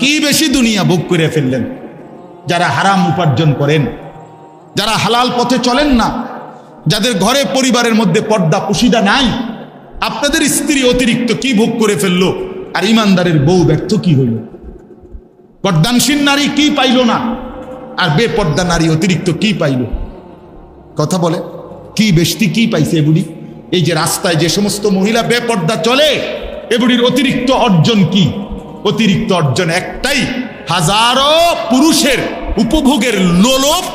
কি বেশি দুনিয়া ভোগ করে ফেললেন? যারা হারাম উপার্জন করেন, যারা হালাল পথে চলেন না, যাদের ঘরে পরিবারের মধ্যে পর্দা পুশিদা নাই, আপনাদের স্ত্রী অতিরিক্ত কি ভোগ করে ফেলল? আর ইমানদারের বউ ব্যর্থ কি হইল? পর্দানসীন নারী কি পাইল না? আর বেপর্দা নারী অতিরিক্ত কি পাইল? কথা বলে, কি বেশতি কি পাইছে এগুলি এই যে রাস্তায় যে সমস্ত মহিলা বেপর্দা চলে এগুলির অতিরিক্ত অর্জন কি? অতিরিক্ত অর্জন একটাই, হাজারো পুরুষের উপভোগের লোলপ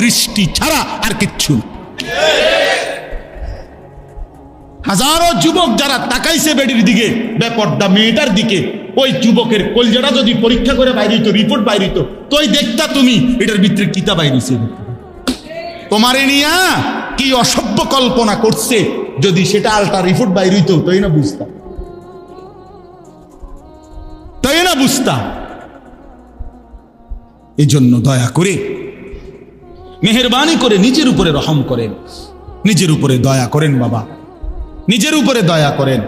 দৃষ্টি ছাড়া আর কিচ্ছু হাজারো যুবক যারা তাকাইছে বেডির দিকে, বেপর্দা মেয়েটার দিকে, ওই যুবকের কলজাটা যদি পরীক্ষা করে বাইরে হইতো রিপোর্ট বাইরে হইতো, তোই দেখতা তুমি, এটার ভিতরে কিতা বাইরেছে তোমারে নিয়া কি অসভ্য কল্পনা করছে, যদি সেটা আলটা রিপোর্ট বাইর হইতো, তাই না বুঝতাম বুঝতাম এই জন্য দয়া করে মেহরবানি করে নিজের উপরে রহম করেন। নিজের উপরে দয়া করেন বাবা। নিজের উপরে দয়া করেন।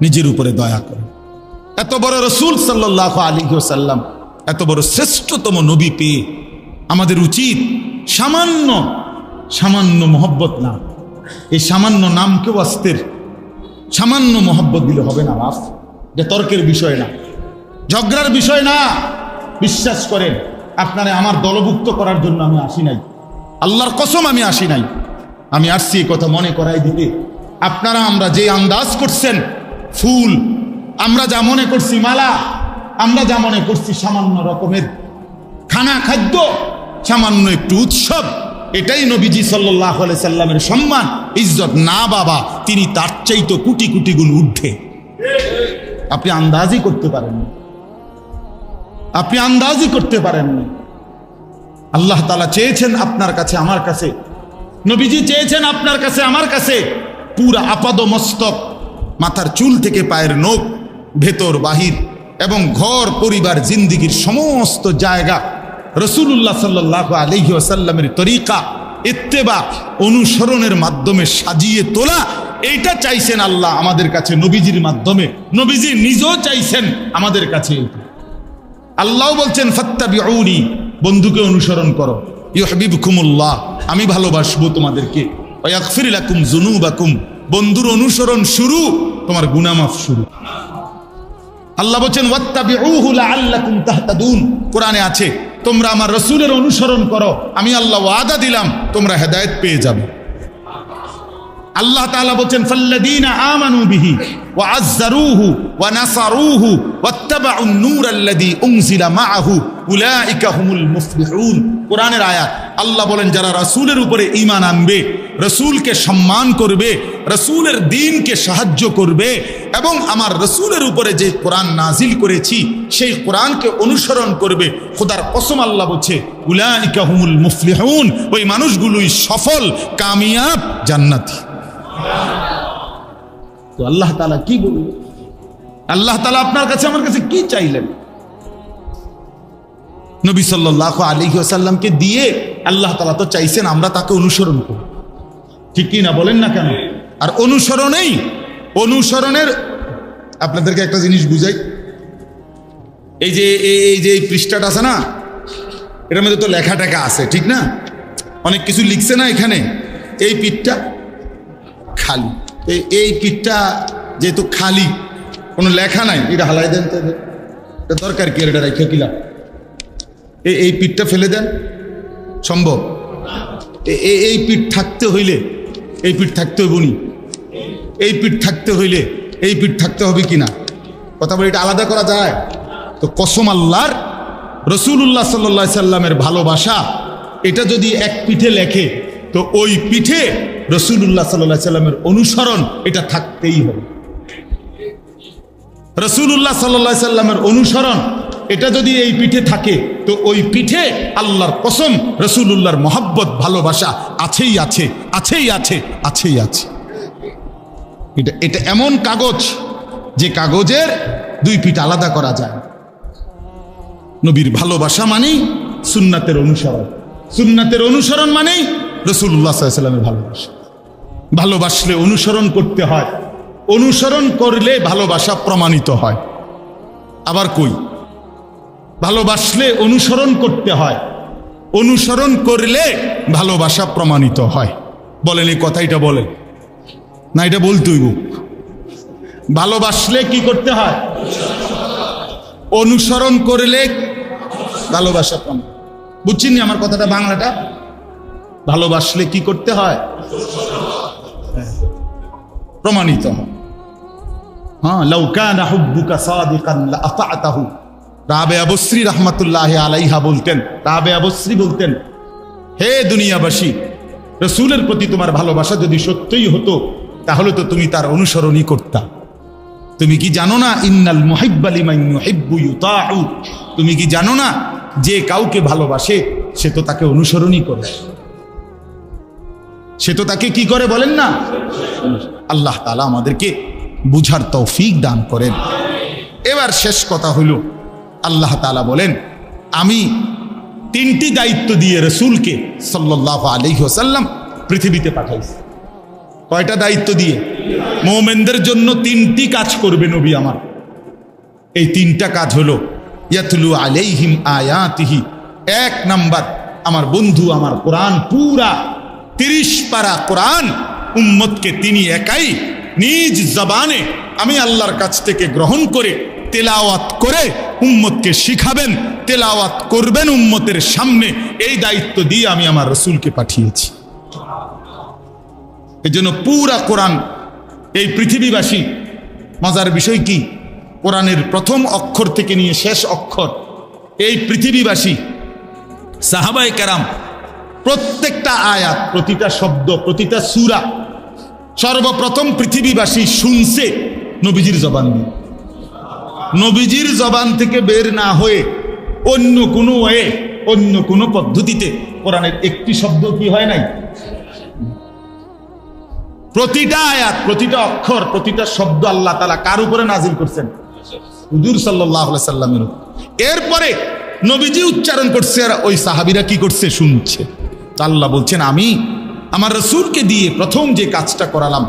নিজের উপরে দয়া করেন। এত বড় রসুল সাল্লাহ আলী সাল্লাম এত বড় শ্রেষ্ঠতম নবী পেয়ে আমাদের উচিত সামান্য সামান্য মহব্বত না। এই সামান্য নাম কেউ অস্তের সামান্য মহব্বত দিলে হবে না, বাপ। যে তর্কের বিষয় না। ঝগড়ার বিষয় না। বিশ্বাস করেন, আপনারা আমার দলভুক্ত করার জন্য আমি আসি নাই। আল্লাহর কসম আমি আসি নাই। আমি আসছি কথা মনে করাই দিতে আপনারা আমরা যে আন্দাজ করছেন, ফুল, আমরা যা মনে করছি মালা, আমরা যা মনে করছি সামান্য রকমের খানা খাদ্য, সামান্য একটু উৎসব, এটাই নবীজি সাল্লাহ সাল্লামের সম্মান। ইজ্জত না বাবা, তিনি তার চাইতো কোটি কোটি গুণ উঠে আপনি আন্দাজই করতে পারেন না। আপনি আন্দাজই করতে পারেন না। আল্লাহ তালা চেয়েছেন আপনার কাছে, আমার কাছে নবীজি চেয়েছেন আপনার কাছে, আমার কাছে পুরা আপাদ মস্তক মাথার চুল থেকে পায়ের নখ, ভেতর, বাহির এবং ঘর, পরিবার, জিন্দিগির সমস্ত জায়গা রসুল্লাহ সাল্লাহ আলহি আসাল্লামের তরিকা, ইত্তেবা, অনুসরণের মাধ্যমে সাজিয়ে তোলা, এইটা চাইছেন আল্লাহ আমাদের কাছে নবীজির মাধ্যমে নবীজি নিজেও চাইছেন আমাদের কাছে এইটা। আল্লাহ বলছেন, ফত্তাবিউনি, বন্ধুকে অনুসরণ করো। ইউহবিবকুমুল্লাহ, আমি ভালোবাসবো তোমাদেরকে। ওয়াগফিরলাকুম যুনুবাকুম, বন্ধুর অনুসরণ শুরু, তোমার গুনামাফ শুরু। আল্লাহ বলছেন, ওয়াত্তাবিউহু লাআল্লাকুম তাহতাদুন। কোরআনে আছে, তোমরা আমার রসুলের অনুসরণ করো, আমি আল্লাহ ওয়াদা দিলাম, তোমরা হেদায়েত পেয়ে যাবে। আল্লাহ তাআলা বলছেন, ফাল্লাযীনা আমানু বিহি ওয়া আযযারুহু ওয়া নাসারুহু ওয়াত্তাবাউন নূর আল্লাযী উনজিলা মাআহু, উলাইকা হুমুল মুফলিহুন। কোরআনের আয়াত, আল্লাহ বলেন, যারা রাসূলের উপরে ঈমান আনবে, রসুলকে সম্মান করবে, রসুলের দিনকে সাহায্য করবে এবং আমার রসুলের উপরে যে কোরআন নাজিল করেছি, সেই কোরআনকে অনুসরণ করবে, খোদার কসম আল্লাহ বলছে, উলাইকা হুমুল মুফলিহুন। ওই মানুষগুলোই সফল, কামিয়াব, জান্নাতি। তো আল্লাহ তালা কি বলল? আল্লাহ তালা আপনার কাছে আমার কাছে কি চাইলেন? নবী সাল্লাহ আলী আসাল্লামকে দিয়ে আল্লাহ তালা তো চাইছেন আমরা তাকে অনুসরণ করি ঠিক কি না বলেন না কেন? আর অনুসরণেই, অনুসরণের, আপনাদেরকে একটা জিনিস বুঝাই। এই যে, এই- যে এই পৃষ্ঠাটা আছে না, এটার মধ্যে তো লেখা টেখা আছে, ঠিক না? অনেক কিছু লিখছে না এখানে। এই পিঠটা খালি। এই- পিঠটা যেহেতু খালি, কোনো লেখা নাই, এটা হালাই দেন তো এটা দরকার কি, এটা রেখে কিলা? এই এই পিঠটা ফেলে দেন, সম্ভব? এই পিঠ থাকতে হইলে, এই পিঠ থাকতে হইব এই পিঠ থাকতে হইলে, এই পিঠ থাকতে হবে কি না কথা বলে এটা আলাদা করা যায়। তো কসম আল্লাহর রসুল্লাহ সাল্লা সাল্লামের ভালোবাসা, এটা যদি এক পিঠে লেখে, তো ওই পিঠে রসুল্লাহ সাল্লাহ সাল্লামের অনুসরণ এটা থাকতেই হবে। রসুল্লাহ সাল্লাহ সাল্লামের অনুসরণ এটা যদি এই পিঠে থাকে, তো ওই পিঠে আল্লাহর কসম রসুল্লাহর মহাব্বত, ভালোবাসা আছেই আছে আছেই আছে আছেই আছে। এটা এটা এমন কাগজ যে কাগজের দুই পিঠ আলাদা করা যায়। নবীর ভালোবাসা মানেই সুন্নাতের অনুসরণ। সুন্নাতের অনুসরণ মানেই রসুল্লাহ সাল্লামের ভালোবাসা। ভালোবাসলে অনুসরণ করতে হয়। অনুসরণ করলে ভালোবাসা প্রমাণিত হয়। আবার কই? ভালোবাসলে অনুসরণ করতে হয়। অনুসরণ করলে ভালোবাসা প্রমাণিত হয়। বলেন এই কথা, এটা বলেন। না, এটা বলতেই ভালোবাসলে কি করতে হয়? অনুসরণ করলে ভালোবাসা প্রমাণ বুঝছেন আমার কথাটা, বাংলাটা? ভালোবাসলে কি করতে হয়? প্রমাণিত হয়। হ্যাঁ লৌকানা হুব্বুকা সাদিকান লাআতাতাহু রাবে আবশ্রী রহমতুল্লাহ আলাইহা বলতেন, রাবে আবশ্রী বলতেন, হে দুনিয়াবাসী, রসুলের প্রতি তোমার ভালোবাসা যদি সত্যই হতো, তাহলে তো তুমি তার অনুসরণই করতা। তুমি কি জানো না, ইন্নাল মুহিব্বালিমাইয়ুহিব্বু তুমি কি জানো না, যে কাউকে ভালোবাসে, সে তো তাকে অনুসরণই করে। সে তো তাকে কি করে বলেন না? আল্লাহ তালা আমাদেরকে বুঝার তৌফিক দান করেন। এবার শেষ কথা হইল, আল্লাহ তালা বলেন, আমি তিনটি দায়িত্ব দিয়ে রসুলকে সাল্লাহ আলহিহসাল্লাম পৃথিবীতে পাঠাইছি। কয়টা দায়িত্ব দিয়ে? মোমেনদের জন্য তিনটি কাজ করবে নবী আমার। এই তিনটা কাজ হলো, ইয়াতলু আলাইহিম আয়াতিহি। এক নাম্বার, আমার বন্ধু, আমার কোরআন, পুরা তিরিশ পারা কোরআন উম্মতকে তিনি একাই নিজ জবানে আমি আল্লাহর কাছ থেকে গ্রহণ করে তেলাওয়াত করে উম্মতকে শিখাবেন, তেলাওয়াত করবেন উম্মতের সামনে। এই দায়িত্ব দিয়ে আমি আমার রসুলকে পাঠিয়েছি। এই জন্য পুরা কোরআন, এই পৃথিবীবাসী, মজার বিষয় কি? কোরআনের প্রথম অক্ষর থেকে নিয়ে শেষ অক্ষর। এই পৃথিবীবাসী সাহাবাই কেরাম, প্রত্যেকটা আয়াত, প্রতিটা শব্দ, প্রতিটা সুরা সর্বপ্রথম পৃথিবীবাসী শুনছে নবীজির জবান দিয়ে। নবীজির জবান থেকে বের না হয়ে অন্য কোনো ওয়ে, অন্য কোনো পদ্ধতিতে কোরআনের একটি শব্দ কি হয় নাই? প্রতিটা আয়াত, প্রতিটা অক্ষর, প্রতিটা শব্দ আল্লাহ তালা কার উপরে নাজিল করছেন? হুজুর সাল্লাহ সাল্লামের এরপরে নবীজি উচ্চারণ করছে, আর ওই সাহাবিরা কি করছে? শুনছে। আল্লাহ বলছেন, আমি আমার রসুলকে দিয়ে প্রথম যে কাজটা করালাম,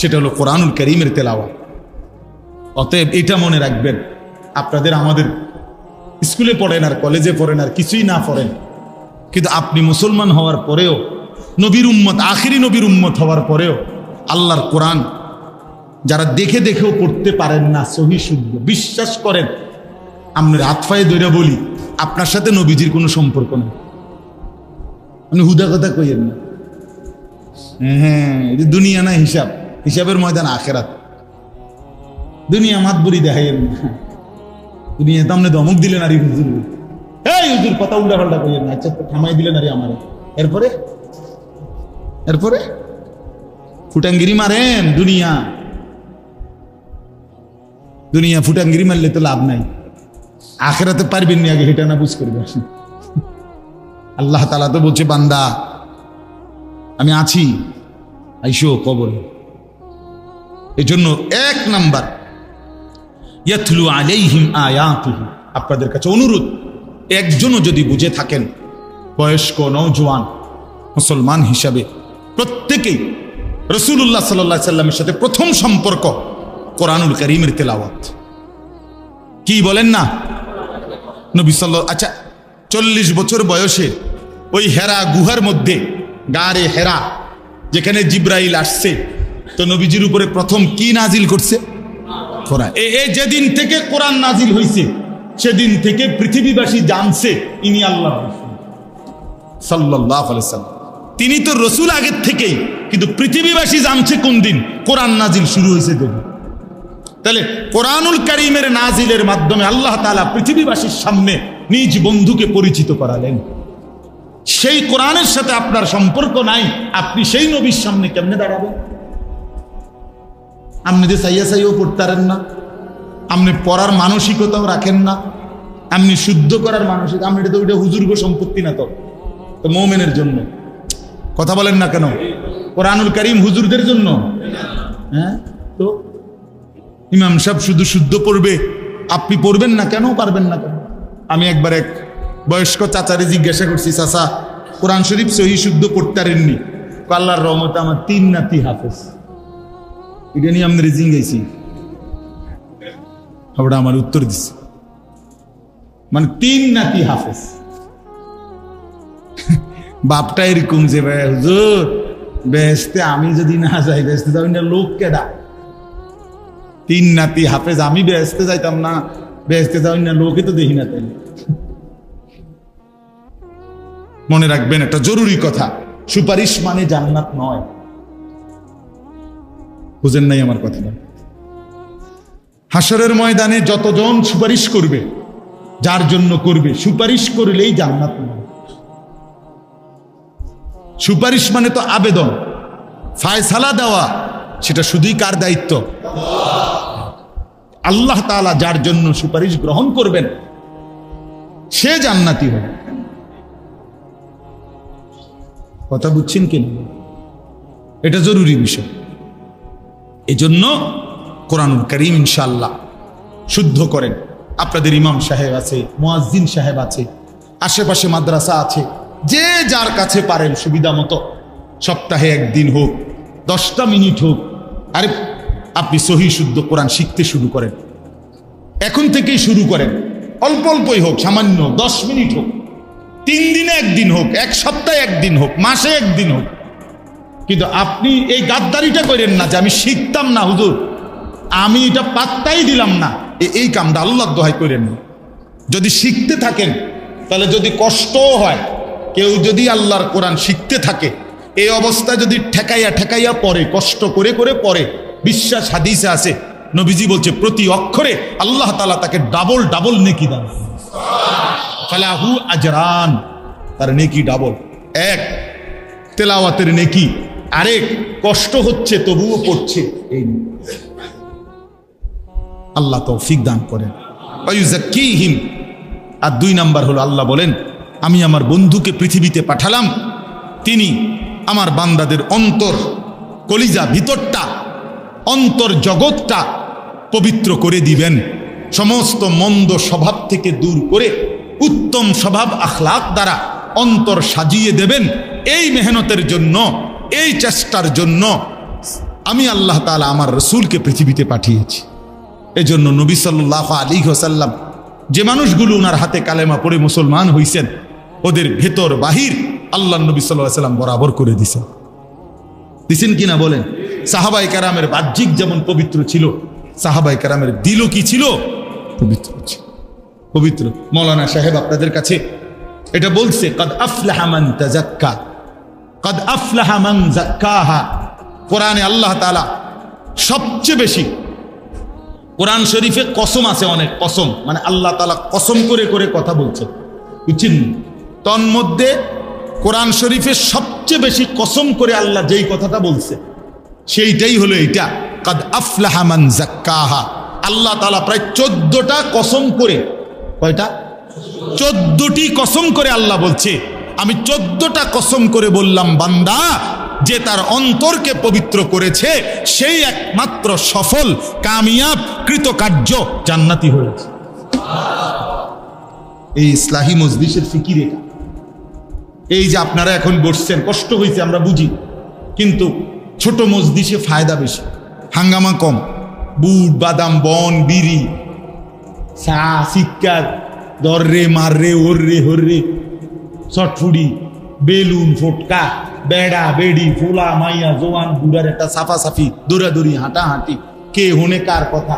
সেটা হলো কোরআনুল করিমের তেলাওয়া অতএব এটা মনে রাখবেন, আপনাদের আমাদের স্কুলে পড়েন আর কলেজে পড়েন আর কিছুই না পড়েন, কিন্তু আপনি মুসলমান হওয়ার পরেও, নবীর উম্মত, আখিরি নবীর উম্মত হওয়ার পরেও আল্লাহর কোরআন যারা দেখে দেখেও পড়তে পারেন না, সহি শুদ্ধ, বিশ্বাস করেন। আমরা আতফায়ে দৈরা বলি, আপনার সাথে নবীজির কোনো সম্পর্ক নেই। মানে হুদা কথা কইেন না। হ্যাঁ এটা দুনিয়া না হিসাব, হিসাবের ময়দান আখেরাত। দুনিয়া মাতবুরি দেখাইয়েন দুনিয়া তো আপনি দমক দিলেন আরে হুজুর। এই হুজুর, কথা উল্টা পাল্টা কইেন না আচ্ছা থামাই দিলেন আরে আমার। এরপরে? এরপরে? ফুটাঙ্গিরি মারেন দুনিয়া। দুনিয়া ফুটাঙ্গিরি মারলে তো লাভ নাই। আখেরাতে পারবেন নি আগে, হেটা না বুঝ করবে। আল্লাহ তালা তো বলছে, বান্দা আমি আছি। আইসো কবর। এজন্য এক নাম্বার, ইয়াতলু আলাইহিম আয়াতিহি। আপনাদের কাছে অনুরোধ, একজনও যদি বুঝে থাকেন, বয়স্ক নৌজওয়ান মুসলমান হিসাবে প্রত্যেকেই রসুল্লাহ সাল্লাহ সাল্লামের সাথে প্রথম সম্পর্ক কোরআনুল করিমের তেলাওয়াত। কি বলেন না? নবী সাল্লাহ আচ্ছা চল্লিশ বছর বয়সে ওই হেরা গুহার মধ্যে গাড়ে হেরা, যেখানে জিব্রাইল আসছে। তো নবীজির উপরে প্রথম কি নাজিল করছে? যেদিন থেকে কোরআন নাজিল হয়েছে সেদিন থেকে পৃথিবীবাসী জানছে ইনি আল্লাহ সাল্লাহ তিনি তো রসুল আগের থেকেই, কিন্তু পৃথিবীবাসী জানছে কোন দিন কোরআন নাজিল শুরু হয়েছে দেখুন। তাহলে কোরআনুল করিমের নাজিলের মাধ্যমে আল্লাহ তালা পৃথিবীবাসীর সামনে নিজ বন্ধুকে পরিচিত করালেন। সেই কোরআনের সাথে আপনার সম্পর্ক নাই, আপনি সেই নবীর সামনে কেমনে দাঁড়াবেন? আপনি যে সাইয়া সাইও পড়তারেন না, আপনি পড়ার মানসিকতাও রাখেন না, আপনি শুদ্ধ করার মানসিক, আপনি এটা তো ওইটা হুজুর্গ সম্পত্তি না তো তো মৌমেনের জন্য। কথা বলেন না কেন? কোরআনুল করিম হুজুরদের জন্য। হ্যাঁ? তো ইমাম সাহেব শুধু শুদ্ধ পড়বে, আপনি পড়বেন না কেন, পারবেন না কেন? আমি একবার এক বয়স্ক চাচারে জিজ্ঞাসা করছি, চাচা, কোরআন শরীফ সহি শুদ্ধ পড়তে পারেননি আল্লাহর রহমতে আমার তিন নাতি হাফেজ। এটা নিয়ে রেজিং গেছি। ওটা আমার উত্তর দিছে। মানে তিন নাতি হাফেজ। বাপটা এরকম যে হুজুর আমি যদি না যাই বেহেস্তে যাবেন না, লোক কেডা? তিন নাতি হাফেজ, আমি বেহেস্তে যাইতাম না বেহেস্তে যাবেন না, লোকে তো দেখি না তাই মনে রাখবেন, একটা জরুরি কথা। সুপারিশ মানে জান্নাত নয়। বুঝেন নাই আমার কথাটা? হাসরের ময়দানে যতজন সুপারিশ করবে, যার জন্য করবে, সুপারিশ করলেই জান্নাত নয়। সুপারিশ মানে তো আবেদন। ফায়সালা দেওয়া, সেটা শুধুই কার দায়িত্ব? আল্লাহ তাআলা যার জন্য সুপারিশ গ্রহণ করবেন, সে জান্নাতি হবে। কথা বুঝছেন কেন এটা জরুরি বিষয়। এজন্য কোরআনুল করিম ইনশাল্লাহ শুদ্ধ করেন। আপনাদের ইমাম সাহেব আছে, মুয়াজ্জিন সাহেব আছে, আশেপাশে মাদ্রাসা আছে, যে যার কাছে পারেন সুবিধা মতো, সপ্তাহে একদিন হোক, দশটা মিনিট হোক, আরে আপনি সহি শুদ্ধ কোরআন শিখতে শুরু করেন। এখন থেকেই শুরু করেন। অল্প অল্পই হোক, সামান্য, দশ মিনিট হোক। তিন দিনে একদিন হোক, এক সপ্তাহে একদিন হোক, মাসে একদিন হোক। কিন্তু আপনি এই গাদ্দারিটা করেন না যে আমি শিখতাম না, হুজুর। আমি এটা পাত্তাই দিলাম না। এই কামটা আল্লাহ দোহাই করেন। না যদি শিখতে থাকেন, তাহলে যদি কষ্টও হয়, কেউ যদি আল্লাহর কোরআন শিখতে থাকে এই অবস্থায় যদি ঠেকাইয়া ঠেকাইয়া পড়ে, কষ্ট করে করে পড়ে, বিশ্বাস হাদিসে আছে, নবীজি বলছে, প্রতি অক্ষরে আল্লাহ তালা তাকে ডাবল ডাবল নেকি দান। ফালাহু আজরান। তার নেকি ডাবল এক, তেলাওয়াতের নেকি। আরেক, কষ্ট হচ্ছে, তবুও পড়ছে এই। আল্লাহ তৌফিক দান করেন। ওয়ুজাক্কিহিম। আর দুই নাম্বার হলো আল্লাহ বলেন, আমি আমার বন্ধুকে পৃথিবীতে পাঠালাম। তিনি আমার বান্দাদের অন্তর, কলিজা ভিতরটা, অন্তর জগৎটা পবিত্র করে দিবেন। সমস্ত মন্দ স্বভাব থেকে দূর করে উত্তম স্বভাব আখলাক দ্বারা অন্তর সাজিয়ে দেবেন এই মেহনতের জন্য, এই চেষ্টার জন্য আমি আল্লাহ তাআলা আমার রসুলকে পৃথিবীতে পাঠিয়েছি। এজন্য নবী সাল্লাহ আলী হোসাল্লাম যে মানুষগুলো ওনার হাতে কালেমা পড়ে মুসলমান হইছেন, ওদের ভেতর বাহির আল্লাহ নবী সাল্লাহ সাল্লাম বরাবর করে দিছেন। দিছেন কিনা বলেন? সাহাবাই কারামের বাহ্যিক যেমন পবিত্র ছিল সাহাবাই কারামের দিলও কি ছিল? পবিত্র ছিল। পবিত্র। মৌলানা সাহেব আপনাদের কাছে এটা বলছে, কদ আফলাহা মান তাজাক্কা, কদ আফলাহা মান জাক্কাহা কোরআনে আল্লাহ তালা সবচেয়ে বেশি কোরআন শরীফে কসম আছে অনেক, কসম। মানে আল্লাহ তালা কসম করে করে কথা বলছে। বুঝছেন? তন্মধ্যে কোরআন শরীফে সবচেয়ে বেশি কসম করে আল্লাহ যেই কথাটা বলছে, সেইটাই হলো এইটা, কাদ আফলাহামান জাক্কাহা আল্লাহ তালা প্রায় চোদ্দটা কসম করে কয়টা? চোদ্দটি কসম করে আল্লাহ বলছে। আমি চোদ্দটা কসম করে বললাম, বান্দা, যে তার অন্তরকে পবিত্র করেছে, সেই একমাত্র সফল, কামিয়াব, কৃতকার্য জান্নাতি হয়েছে এই ইসলাহী মজলিসের ফিকির এটা। এই যে আপনারা এখন বসছেন, কষ্ট হয়েছে, আমরা বুঝি। কিন্তু ছোট মজলিসে ফায়দা বেশি, হাঙ্গামা কম। বুট, বাদাম, বন, বিড়ি চা শিক্ষার দর রে মার রে ওর রে চটফুড়ি, বেলুন, ফোটকা, বেড়া, বেড়ি, ফুলা, মাইয়া, জোয়ান, বুড়ার একটা সাফা সাফি দৌড়াদৌড়ি, হাঁটাহাঁটি, কে হনে কার কথা।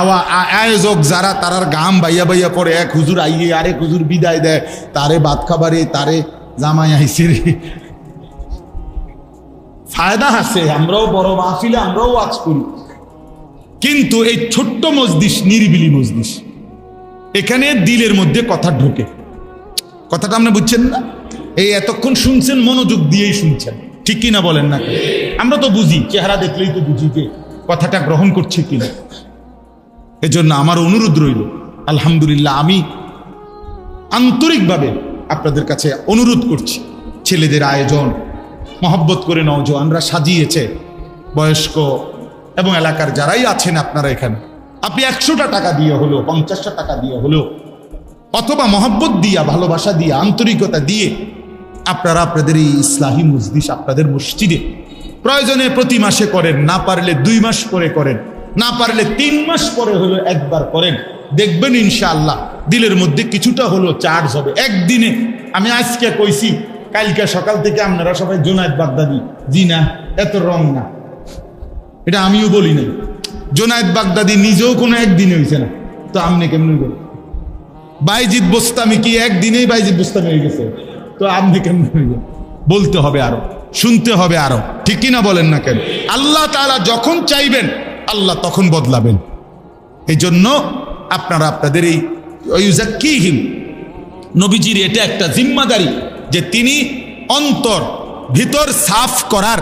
আওয়া আয়োজক যারা, তারার গাম বাইয়া বাইয়া পরে এক হুজুর আইয়ে, আরেক হুজুর বিদায় দেয়, তারে ভাত খাবারে, তারে জামাই আইসে রে। ফায়দা আছে, আমরাও বড় মাহফিলে, আমরাও ওয়াজ করি। কিন্তু এই ছোট্ট মজদিস, নিরিবিলি মজদিস, এখানে দিলের মধ্যে কথা ঢোকে। কথাটা আপনি বুঝছেন না? এই এতক্ষণ শুনছেন, মনোযোগ দিয়েই শুনছেন। ঠিক কিনা বলেন না? আমরা তো বুঝি, চেহারা দেখলেই তো বুঝি যে কথাটা গ্রহণ করছে কিনা। এজন্য আমার অনুরোধ রইল, আলহামদুলিল্লাহ, আমি আন্তরিকভাবে আপনাদের কাছে অনুরোধ করছি, ছেলেদের আয়োজন, মহব্বত করে নওজোয়ানরা সাজিয়েছে, বয়স্ক এবং এলাকার যারাই আছেন আপনারা এখানে, আপনি একশোটা টাকা দিয়ে হলো পঞ্চাশটা টাকা দিয়ে হলো অথবা মহব্বত দিয়া, ভালোবাসা দিয়ে, আন্তরিকতা দিয়ে, আপনারা আপনাদের এই ইসলাহী মসজিদ আপনাদের মসজিদে প্রয়োজনে প্রতি মাসে করেন, না পারলে দুই মাস পরে করেন, না পারলে তিন মাস পরে হলো একবার করেন, দেখবেন ইনশাআল্লাহ দিলের মধ্যে কিছুটা হলো চার্জ হবে। একদিনে, আমি আজকে কইছি, কালকে সকাল থেকে আপনারা সবাই জোনায়দ বাগদাদি জি না এত রং না। এটা আমিও বলি না জোনায়দ বাগদাদি নিজেও কোনো একদিনে হয়েছে না। তো আপনি কেমন বলেন বাইজিৎ বোস্তামি কি একদিনেই বাইজিৎ বোস্তামি হয়ে গেছে? তো আপনি কেমন হইবেন? বলতে হবে আরও, শুনতে হবে আরও। ঠিক কিনা বলেন না কেন? আল্লাহ তাআলা যখন চাইবেন, আল্লাহ তখন বদলাবেন। এই জন্য আপনারা আপনাদের এই ইউজাক্কিহিম নবীজির এটা একটা জিম্মাদারি যে তিনি অন্তর, ভিতর সাফ করার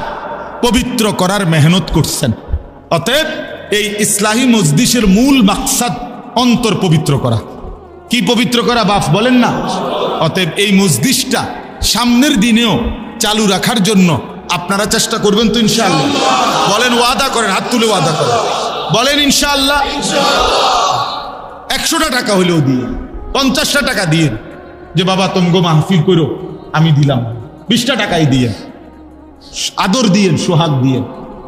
পবিত্র করার মেহনত করছেন। অতএব এই ইসলাহী মজদিসের মূল মাকসাদ অন্তর পবিত্র করা। কি পবিত্র করা বাপ বলেন না? অতএব এই মসজিদটা সামনের দিনেও চালু রাখার জন্য আপনারা চেষ্টা করবেন তো ইনশাআল্লাহ। বলেন ওয়াদা করেন, হাত তুলে ওয়াদা করেন। বলেন ইনশাআল্লাহ। একশোটা টাকা হলেও দিয়ে, পঞ্চাশটা টাকা দিয়ে যে, বাবা, তোমগো মাহফিল করো, আমি দিলাম। বিশটা টাকাই দিয়ে। আদর দিয়েন সোহাগ দিয়েন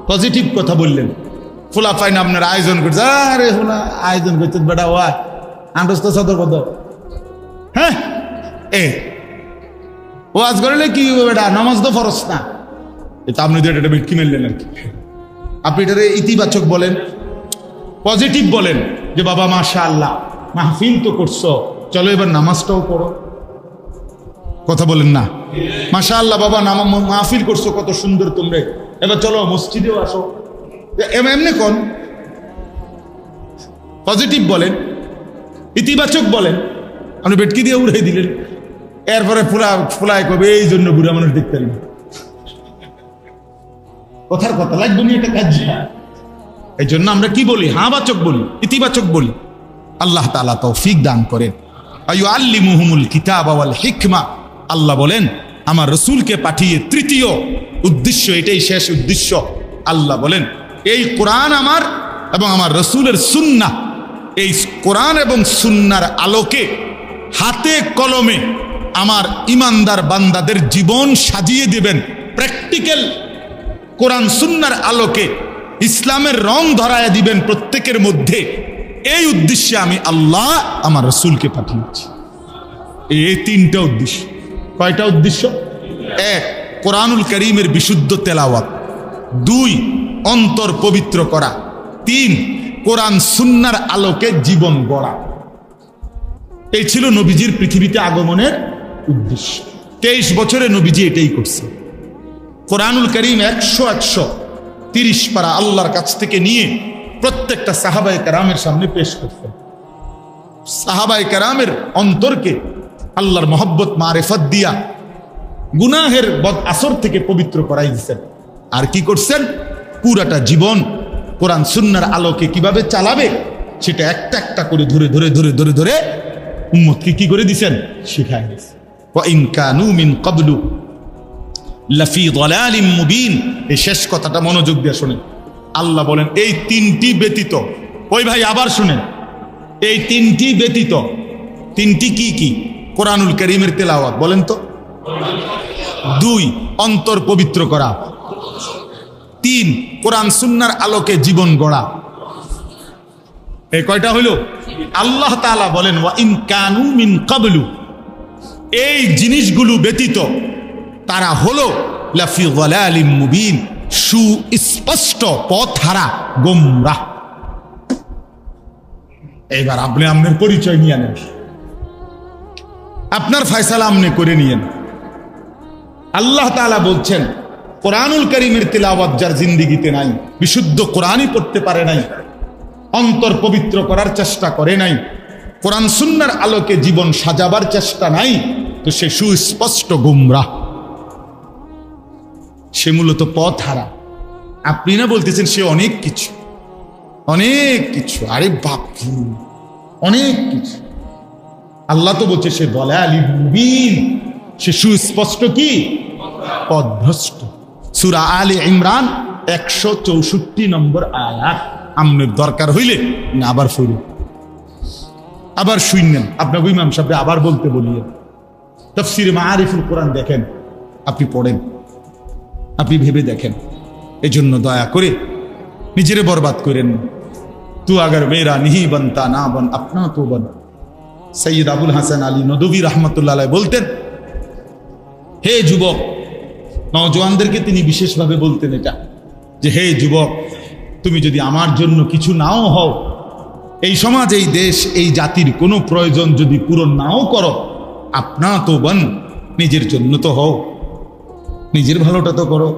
পজিটিভ কথা বললেন। ফুলা ফাইন আপনার আয়োজন করছে। আরে আয়োজন করছে বেটা ওয়া আন্ডস্ত সদর কত হ্যাঁ? এ, ওয়াজ করলে কি বেটা? নামাজ তো ফরস না। এটা আপনি তো এটা বিটকি মেললেন আর কি। আপনি এটারে ইতিবাচক বলেন পজিটিভ বলেন যে, বাবা মাশা আল্লাহ মাহফিল তো করছ। চলো এবার নামাজটাও পড়ো। কথা বলেন না। মাশা আল্লাহ বাবা, নামা মাহফিল করছ, কত সুন্দর তোমরা। এবার চলো, মসজিদেও আসো। এমনি কোন? পজিটিভ বলেন। ইতিবাচক বলেন। আপনি বেটকি দিয়ে উড়াই দিলেন। এরপরে ফুলা ফুলায় কবে? এই জন্য বুড়া মানুষ দেখতে না। কথার কথা, লাগবে নি একটা কাজ। এই জন্য আমরা কি বলি? হাবাচক বলি, ইতিবাচক বলি। আল্লাহ তালা তৌফিক দান করেন। আয়ু আল্লি মুহমুল কিতাব আওয়াল হিকমা। আল্লাহ বলেন, আমার রসুলকে পাঠিয়ে তৃতীয় উদ্দেশ্য, এটাই শেষ উদ্দেশ্য। আল্লাহ বলেন, এই কোরআন আমার এবং আমার রসুলের সুন্না এই কোরআন এবং সুন্নার আলোকে, হাতে কলমে আমার ইমানদার বান্দাদের জীবন সাজিয়ে দেবেন। প্র্যাকটিক্যাল কোরআন সুন্নার আলোকে ইসলামের রং ধরায় দিবেন প্রত্যেকের মধ্যে। এই উদ্দেশ্যে আমি আল্লাহ আমার রসুলকে পাঠিয়েছি। এই তিনটা উদ্দেশ্য। কয়টা উদ্দেশ্য? এক, কোরআনুল করিমের বিশুদ্ধ তেলাওয়াত। দুই, অন্তর পবিত্র করা। তিন, কোরআন সুন্নার আলোকে জীবন গড়া। এই ছিল নবীজির পৃথিবীতে আগমনের উদ্দেশ্য। তেইশ বছরে নবীজি এটাই করছে। কোরআনুল করিম একশো একশো তিরিশ পারা আল্লাহর কাছ থেকে নিয়ে প্রত্যেকটা সাহাবাই কারামের সামনে পেশ করতেন সাহাবাই কারামের অন্তরকে আল্লাহর মহব্বত, মারেফত দিয়া গুনাহের বদ আসর থেকে পবিত্র করাই দিচ্ছেন আর কি করছেন? পুরাটা জীবন কোরআন সুন্নার আলোকে কীভাবে চালাবে, সেটা একটা একটা করে ধরে ধরে ধরে ধরে ধরে উম্মতকে কি করে দিছেন? কানু মিন ক্বাবলু লাফি দলালিম মুবিন। এই শেষ কথাটা মনোযোগ দিয়ে শোনেন। আল্লাহ বলেন, এই তিনটি ব্যতীত, ওই ভাই আবার শুনেন, এই তিনটি ব্যতীত, তিনটি কি কি? কোরআনুল করিমের তেলাওয়াত, বলেন তো। দুই, অন্তর পবিত্র করা। তিন, কোরআন সুন্নার আলোকে জীবন গড়া। এই কয়টা হইল? আল্লাহ তালা বলেন, ওয়া ইন কানু মিন কাবলু। এই জিনিসগুলো ব্যতীত তারা হলো মুবিন। সুস্পষ্ট পথ হারা গোমরাহ। এইবার আপনি আপনার পরিচয় নিয়ে নেন। আপনার ফয়সালা আপনি করে নিয়েন। আল্লাহ তাআলা বলছেন, কোরআনুল করিমের তিলাওয়াত যার জিন্দিগিতে নাই, বিশুদ্ধ কোরআনই পড়তে পারে নাই, অন্তর পবিত্র করার চেষ্টা করে নাই, কোরআন সুন্নার আলোকে জীবন সাজাবার চেষ্টা নাই, তো সে সুস্পষ্ট গুমরাহ সে মূলত পথ হারা আপনি না বলতেছেন সে অনেক কিছু অনেক কিছু, আরে বাপ অনেক কিছু। আল্লাহ তো বলছে, সে বলে মুবিন। সে সুস্পষ্ট কি? পদভ্রষ্ট সুরা আলী ইমরান একশো চৌষট্টি নম্বর আয়াত। আমনের দরকার হইলে আবার ফুরি আবার শুনলেন আপনাকে ইমাম সাহেব আবার বলতে বলিয়ে তফসির মারিফুল কোরআন দেখেন, আপনি পড়েন। আপনি ভেবে দেখেন। এজন্য দয়া করে নিজেরে বরবাদ করেন। তু আগার মেরা নিহি বনতা না বন, আপনা তো বন। সৈয়দ আবুল হাসান আলী নদবী রহমতুল্লাহ বলতেন, হে যুবক নজওয়ানদেরকে তিনি বিশেষভাবে বলতেন এটা, যে, হে যুবক, তুমি যদি আমার জন্য কিছু নাও হও, এই সমাজ, এই দেশ, এই জাতির কোনো প্রয়োজন যদি পূরণ নাও করো, আপনা তো বন নিজের জন্য তো হও, নিজের ভালোটা তো করো,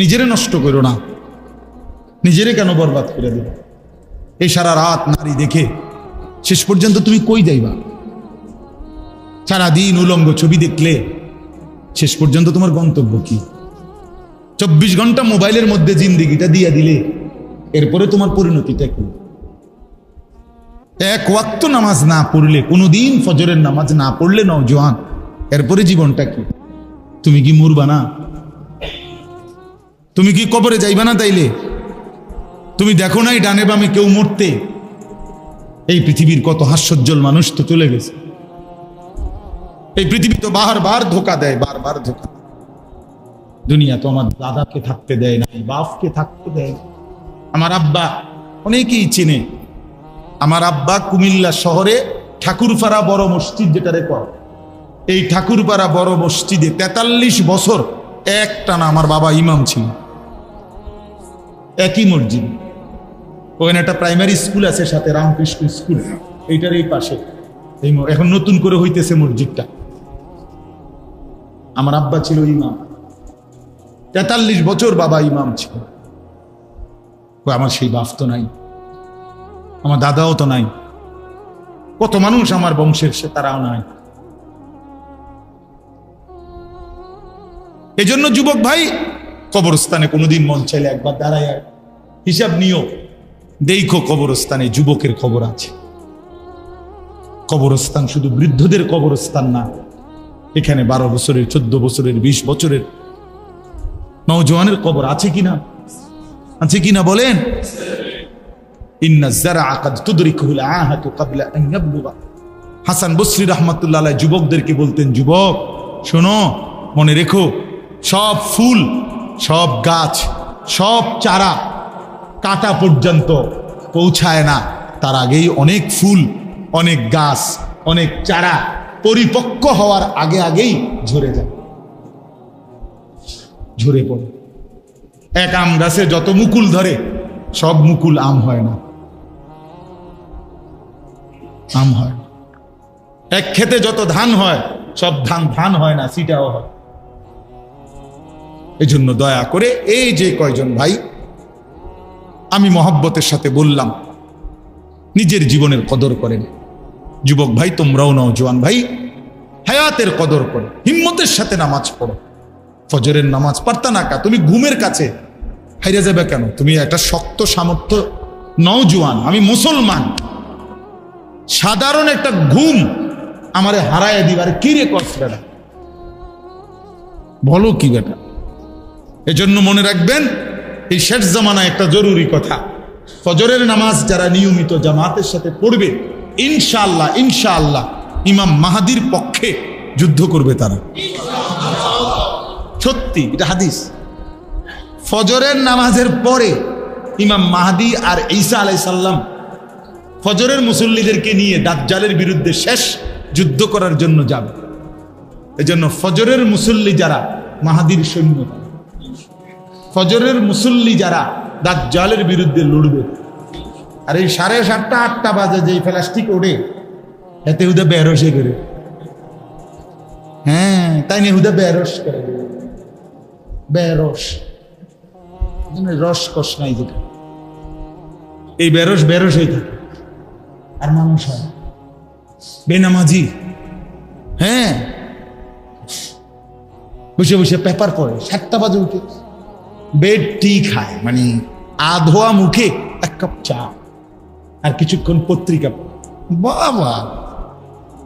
নিজেরে নষ্ট করো না, নিজেরে কেন বরবাদ করে দেবে এই সারা রাত নারী দেখে শেষ পর্যন্ত তুমি কই যাইবা? সারাদিন উলঙ্গ ছবি দেখলে শেষ পর্যন্ত তোমার গন্তব্য কি? চব্বিশ ঘণ্টা মোবাইলের মধ্যে জিন্দিগিটা দিয়ে দিলে এরপরে তোমার পরিণতিটা কি? এক ওয়াক্ত নামাজ না পড়লে, কোনোদিন ফজরের নামাজ না পড়লে নওজোয়ান এরপরে জীবনটা কি? তুমি কি মরবা না? তুমি কি কবরে যাইবা না তাইলে? তুমি দেখো নাই ডানে বামে কেউ মরতে? এই পৃথিবীর কত হাস্যজ্জ্বল মানুষ তো চলে গেছে। এই পৃথিবী তো বারবার ধোকা দেয়, বারবার ধোকা। দুনিয়া তো আমার দাদাকে থাকতে দেয় না বাপকে থাকতে দেয় আমার আব্বা অনেকেই চেনে, আমার আব্বা কুমিল্লা শহরে ঠাকুরপাড়া বড় মসজিদ যেটা রেকর্ড এই ঠাকুরপাড়া বড় মসজিদে তেতাল্লিশ বছর একটানা আমার বাবা ইমাম ছিল। একই মসজিদ। ওখানে একটা প্রাইমারি স্কুল আছে সাথে রামকৃষ্ণ স্কুল এইটার এই পাশে। এই এখন নতুন করে হইতেছে মসজিদটা। আমার আব্বা ছিল ইমাম। তেতাল্লিশ বছর বাবা ইমাম ছিল। আমার সেই বাপ তো নাই। আমার দাদাও তো নাই। কত মানুষ আমার বংশের সে তারাও নাই। এজন্য যুবক ভাই, কবরস্থানে কোনোদিন মন চাইলে একবার দাঁড়ায় হিসাব নিও। দেখো কবরস্থানে যুবকের খবর আছে। কবরস্থান শুধু বৃদ্ধদের কবরস্থান না, এখানে বারো বছরের, চোদ্দ বছরের, বিশ বছরের নওজওয়ানের কবর আছে কিনা? আছে কিনা বলেন? হাসান বসরি রহমাতুল্লাহ যুবকদেরকে বলতেন, যুবক, শোনো, মনে রেখো, সব ফুল, সব গাছ, সব চারা কাটা পর্যন্ত পৌঁছায় না। তার আগেই অনেক ফুল, অনেক গাছ, অনেক চারা পরিপক্ক হওয়ার আগে আগেই ঝরে যায়। ঝরে পড়ে। এক আম গাছে যত মুকুল ধরে, সব মুকুল আম হয় না। আম হয় এক ক্ষেতে যত ধান হয়, সব ধান ধান হয় না, সিটাও হয়। এই জন্য দয়া করে এই যে কয়জন ভাই আমি মহাব্বতের সাথে বললাম, নিজের জীবনের কদর করেন। যুবক ভাই, তোমরাও নাও, জোয়ান ভাই। হায়াতের কদর করো, হিম্মতের সাথে নামাজ পড়ো। ফজরের নামাজ পারতা না কা তুমি ঘুমের কাছে হাইরে যাবে কেন? তুমি একটা শক্ত সামর্থ্য নওজোয়ান আমি মুসলমান। সাধারণ একটা ঘুম আমারে হারায় দিবার কি রে কষ্ট বেটা? বলো কি বেটা? এজন্য মনে রাখবেন এই শেষ জামানা একটা জরুরি কথা। ফজরের নামাজ যারা নিয়মিত জামাতের সাথে পড়বে, ইনশাআল্লাহ ইনশাআল্লাহ ইমাম মাহাদির পক্ষে যুদ্ধ করবে তারা। সত্যি, এটা হাদিস। ফজরের নামাজের পরে ইমাম মাহাদি আর ঈসা আলাইসাল্লাম ফজরের মুসল্লিদেরকে নিয়ে দাজ্জালের বিরুদ্ধে শেষ যুদ্ধ করার জন্য যাবে। এজন্য ফজরের মুসল্লি যারা মাহাদির সৈন্য। ফজরের মুসল্লি যারা দাজ্জালের বিরুদ্ধে লড়বে। আর এই সাড়ে সাতটা, আটটা বাজে যে প্লাস্টিক ওড়ে এতে হুদা বেরসে করে। হ্যাঁ তাই নিয়ে হুদা বেরস করে। বেরস। রস কষ নাই যেটা। এই বেরস বেরস হয়ে থাকে। আর মানুষ হয় বেনামাজি। হ্যাঁ। বসে বসে পেপার পড়ে, সাতটা বাজে উঠে। বেড টি খায় মানে আধোয়া মুখে এক কাপ চা আর কিছুক্ষণ পত্রিকা। বাহ বাহ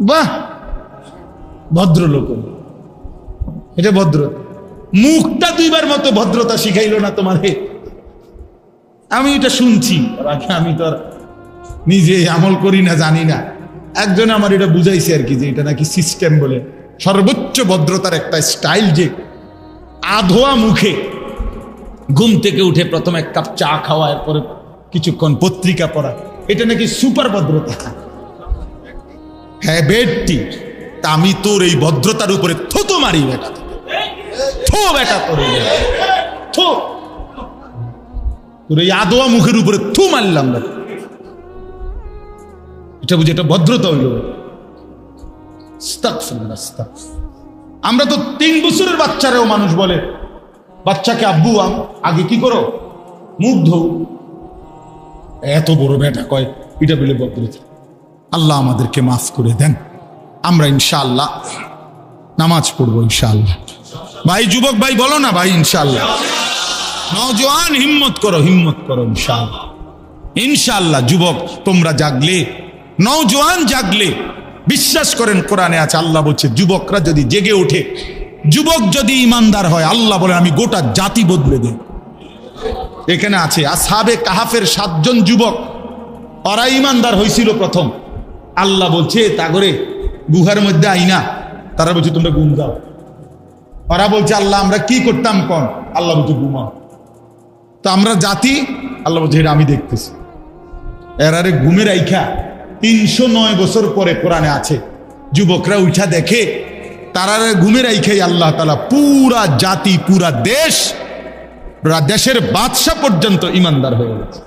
বাহ, ভদ্রলোক এটা ভদ্র। মুখটা দুইবার মতো ভদ্রতা শিখাইলো না তোমারে। আমি এটা শুনছি আমি তো নিজে আমল করি না, জানি না। একজন আমার এটা বুঝাইছে আর কি, যে এটা নাকি সিস্টেম বলে। সর্বোচ্চ ভদ্রতার একটা স্টাইল যে, আধোয়া মুখে ঘুম থেকে উঠে প্রথমে এক কাপ চা খাওয়া, এরপরে কিছুক্ষণ পত্রিকা পড়া। এটা নাকি সুপার ভদ্রতা? হ্যাঁ বেডটি। তা আমি তোর এই ভদ্রতার উপরে থতো মারি, বেটা। থো, বেটা, তোর। থো। তোর এই আদোয়া মুখের উপরে থু মারলাম, বেটা। এটা বুঝি এটা ভদ্রতা হইল। আমরা তো তিন বছরের বাচ্চারেও মানুষ বলে বাচ্চাকে আব্বু, আম, আগে কি করো? মুখ ধো। এত বড় বেটা কয় এটা বলে ভদ্রতা আল্লাহ আমাদেরকে মাফ করে দেন। আমরা ইনশাআল্লাহ নামাজ পড়ব ইনশাআল্লাহ। ভাই, যুবক ভাই, বলো না ভাই, ইনশাআল্লাহ। নওজোয়ান, হিম্মত করো হিম্মত করো ইনশাআল্লাহ। ইনশাআল্লাহ, যুবক, তোমরা জাগলে, নওজোয়ান জাগলে, বিশ্বাস করেন কোরআনে আছে, আল্লাহ বলছে, যুবকরা যদি জেগে ওঠে যুবক যদি ইমানদার হয়, আল্লাহ বলে আমি গোটা জাতি বদলে দেব। এখানে আছে আর সাবে কাহাফের সাতজন যুবক, ওরা ইমানদার হয়েছিল প্রথম। আল্লাহ বলছে তা করে গুহার মধ্যে আইনা তারা বলছে, তোমরা গুম দাও। ওরা বলছে, আল্লাহ, আমরা কি করতাম কন? আল্লাহ বলছে, ঘুমাও। তো আমরা জাতি, আল্লাহ বলছে, এটা আমি দেখতেছি। এরারে ঘুমের আইখা, তিনশো নয় বছর পরে কোরআনে আছে, যুবকরা উঠা দেখে তারারে ঘুমের রাইখে আল্লাহ তালা পুরা জাতি, পুরা দেশ দেশের বাদশাহ পর্যন্ত ইমানদার হয়ে গেছে।